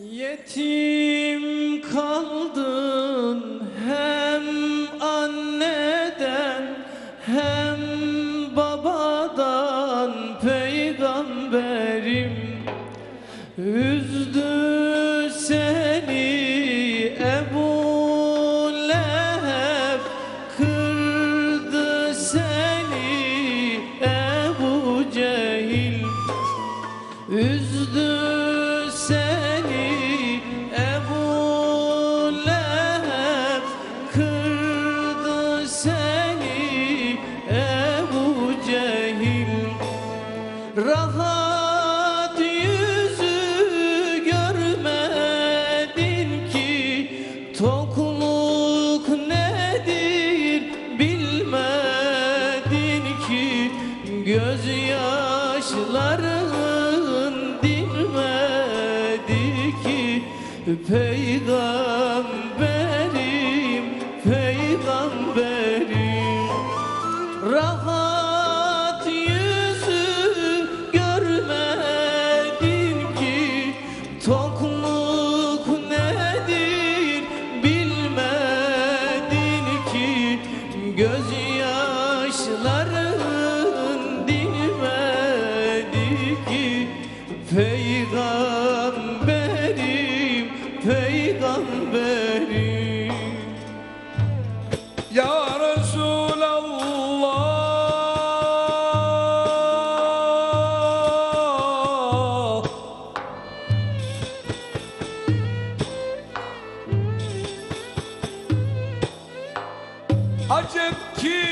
Yetim kaldın hem anneden hem babadan peygamberim. Üzdü Rahat yüzü görmedin ki Tokluk nedir bilmedin ki. Gözyaşların dinmedi ki Peygamberim, peygamberim. Rahat Tokluk nedir bilmedin ki? Gözyaşların dinmedi ki? Peygamberim, peygamberim Recep Kim.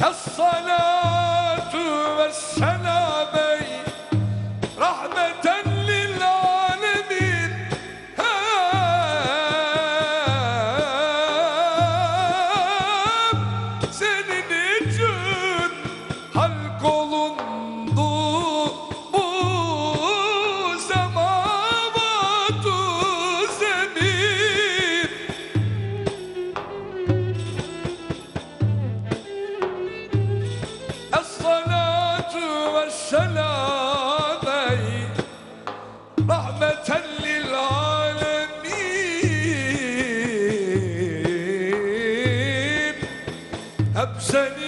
Es-salatu ve-selam Seni